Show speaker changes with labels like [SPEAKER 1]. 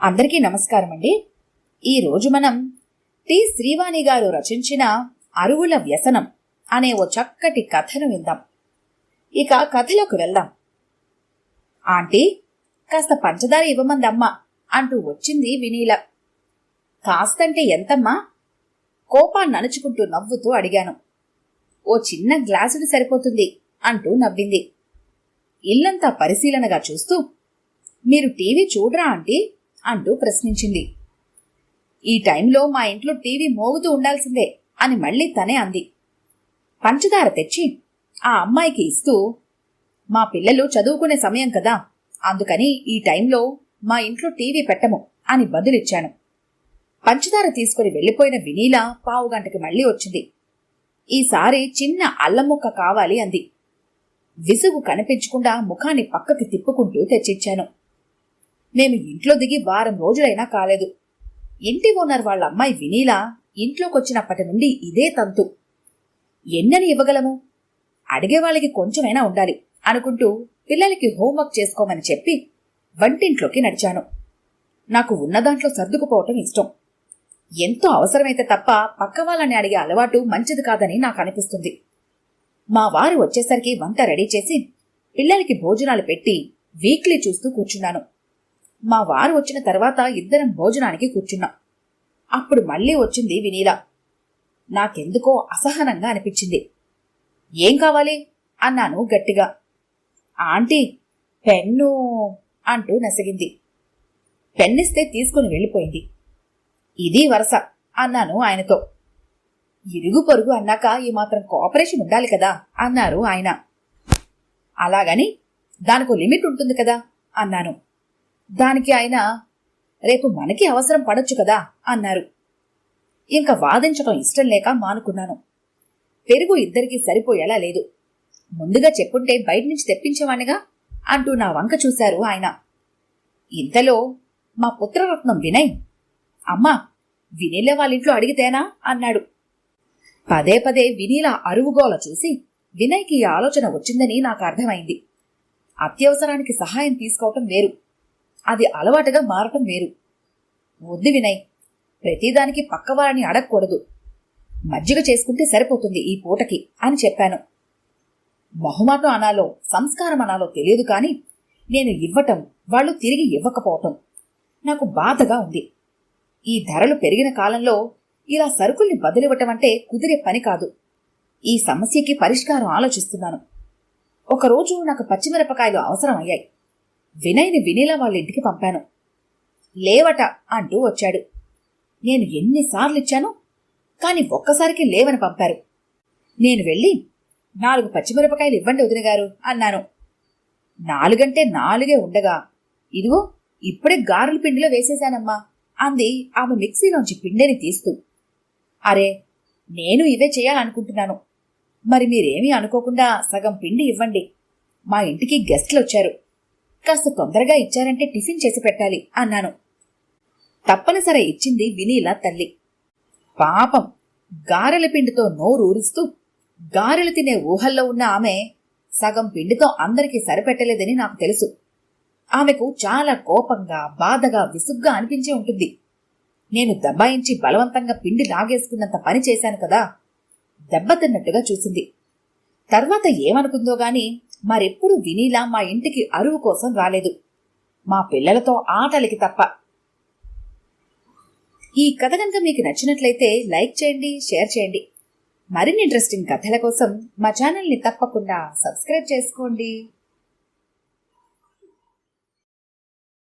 [SPEAKER 1] అందరికీ నమస్కారం అండి. ఈరోజు మనం టి. శ్రీవాణి గారు రచించిన అరువుల వ్యసనం అనే ఓ చక్కటి కథను విందాం. ఇక కథలోకి వెళ్దాం. ఆంటీ కాస్త పంచదార ఇవ్వమందమ్మ అంటూ వచ్చింది వినీల. కాస్తంటే ఎంతమ్మా? కోపాన్ని అణుచుకుంటూ నవ్వుతూ అడిగాను. ఓ చిన్న గ్లాసుడు సరిపోతుంది అంటూ నవ్వింది. ఇల్లంతా పరిశీలనగా చూస్తూ మీరు టీవీ చూడరా ఆంటీ? అంటూ ప్రశ్నించింది. ఈ టైంలో మా ఇంట్లో టీవీ మోగుతూ ఉండాల్సిందే అని మళ్ళీ తనే అంది. పంచదార తెచ్చి ఆ అమ్మాయికి ఇస్తూ మా పిల్లలు చదువుకునే సమయం కదా అందుకని ఈ టైంలో మా ఇంట్లో టీవీ పెట్టము అని బదులిచ్చాను. పంచదార తీసుకుని వెళ్ళిపోయిన వినీల పావుగంటకి మళ్ళీ మళ్ళీ వచ్చింది. ఈసారి చిన్న అల్లముక్క కావాలి అంది. విసుగు కనిపించకుండా ముఖాన్ని పక్కకి తిప్పుకుంటూ తెచ్చిచ్చాను. నేను ఇంట్లో దిగి వారం రోజులైనా కాలేదు. ఇంటి ఓనర్ వాళ్ళ అమ్మాయి వినీలా ఇంట్లోకొచ్చినప్పటి నుండి ఇదే తంతు. ఎన్నని ఇవ్వగలము? అడిగే వాళ్ళకి కొంచెమైనా ఉండాలి అనుకుంటూ పిల్లలకి హోంవర్క్ చేసుకోమని చెప్పి వంటింట్లోకి నడిచాను. నాకు ఉన్న దాంట్లో సర్దుకుపోవటం ఇష్టం. ఎంతో అవసరమైతే తప్ప పక్క వాళ్ళని అడిగే అలవాటు మంచిది కాదని నాకు అనిపిస్తుంది. మా వారు వచ్చేసరికి వంట రెడీ చేసి పిల్లలకి భోజనాలు పెట్టి వీక్లీ చూస్తూ కూర్చున్నాను. మా వారు వచ్చిన తర్వాత ఇద్దరం భోజనానికి కూర్చున్నాం. అప్పుడు మళ్ళీ వచ్చింది వినీల. నాకెందుకో అసహనంగా అనిపించింది. ఏం కావాలి? అన్నాను గట్టిగా. ఆంటీ పెన్ను అంటూ నసిగింది. పెన్నిస్తే తీసుకుని వెళ్ళిపోయింది. ఇది వరస అన్నాను ఆయనతో. ఇరుగు పొరుగు అన్నాక ఈ మాత్రం కోఆపరేషన్ ఉండాలి కదా అన్నారు ఆయన. అలాగని దానికో లిమిట్ ఉంటుంది కదా అన్నాను. దానికి ఆయన రేపు మనకి అవసరం పడొచ్చు కదా అన్నారు. ఇంకా వాదించటం ఇష్టం లేక మానుకున్నాను. పెరుగు ఇద్దరికీ సరిపోయేలా లేదు. ముందుగా చెప్పుంటే బయట నుంచి తెప్పించేవాణిగా అంటూ నా వంక చూశారు ఆయన. ఇంతలో మా పుత్రరత్నం వినయ్? అమ్మా వినీల వాళ్ళింట్లో అడిగితేనా? అన్నాడు. పదే పదే వినీల అరువుగోల చూసి వినయ్కి ఈ ఆలోచన వచ్చిందని నాకు అర్థమైంది. అత్యవసరానికి సహాయం తీసుకోవటం వేరు. అది అలవాటుగా మారటం వేరు. వద్దు వినయ్ ప్రతిదానికి పక్కవారిని అడగకూడదు. మజ్జిగ చేసుకుంటే సరిపోతుంది ఈ పూటకి అని చెప్పాను. మొహమాటం అనాలో సంస్కారం అనాలో తెలియదు కానీ నేను ఇవ్వటం వాళ్ళు తిరిగి ఇవ్వకపోవటం నాకు బాధగా ఉంది. ఈ ధరలు పెరిగిన కాలంలో ఇలా సరుకుల్ని బదిలివ్వటం అంటే కుదిరే పని కాదు. ఈ సమస్యకి పరిష్కారం ఆలోచిస్తున్నాను. ఒకరోజు నాకు పచ్చిమిరపకాయలు అవసరం అయ్యాయి వినయ్ని వినీల వాళ్ళ ఇంటికి పంపాను. లేవట అంటూ వచ్చాడు. నేను ఎన్నిసార్లు ఇచ్చాను కాని ఒక్కసారికి లేవని పంపారు. నేను వెళ్ళి నాలుగు పచ్చిమిరపకాయలు ఇవ్వండి వదిన గారు అన్నాను. నాలుగంటే నాలుగే ఉండగా ఇదిగో ఇప్పుడే గారెల పిండిలో వేసేశానమ్మా అంది ఆమె మిక్సీలోంచి పిండిని తీస్తూ. అరే నేను ఇవే చేయాలనుకుంటున్నాను. మరి మీరేమీ అనుకోకుండా సగం పిండి ఇవ్వండి. మా ఇంటికి గెస్ట్లు వచ్చారు కాస్త తొందరగా ఇచ్చారంటే టిఫిన్ చేసి పెట్టాలి అన్నాను. తప్పనిసరి ఇచ్చింది వినీలా తల్లి. పాపం గారెల పిండితో నోరూరిస్తూ గారెలు తినే ఊహల్లో ఉన్న ఆమె సగం పిండితో అందరికీ సరిపెట్టలేదని నాకు తెలుసు. ఆమెకు చాలా కోపంగా బాధగా విసుగ్గా అనిపించే ఉంటుంది. నేను దబ్బాయించి బలవంతంగా పిండి లాగేసుకున్నంత పని చేశాను కదా దెబ్బతిన్నట్టుగా చూసింది. తర్వాత ఏమనుకుందో గాని మరెప్పుడు వినీలా మా ఇంటికి అరువు కోసం రాలేదు. మా పిల్లలతో ఆటలకి తప్ప. ఈ కథ కనుక మీకు నచ్చినట్లయితే లైక్ చేయండి షేర్ చేయండి. మరిన్ని ఇంట్రెస్టింగ్ కథల కోసం మా ఛానల్ని తప్పకుండా సబ్స్క్రైబ్ చేసుకోండి.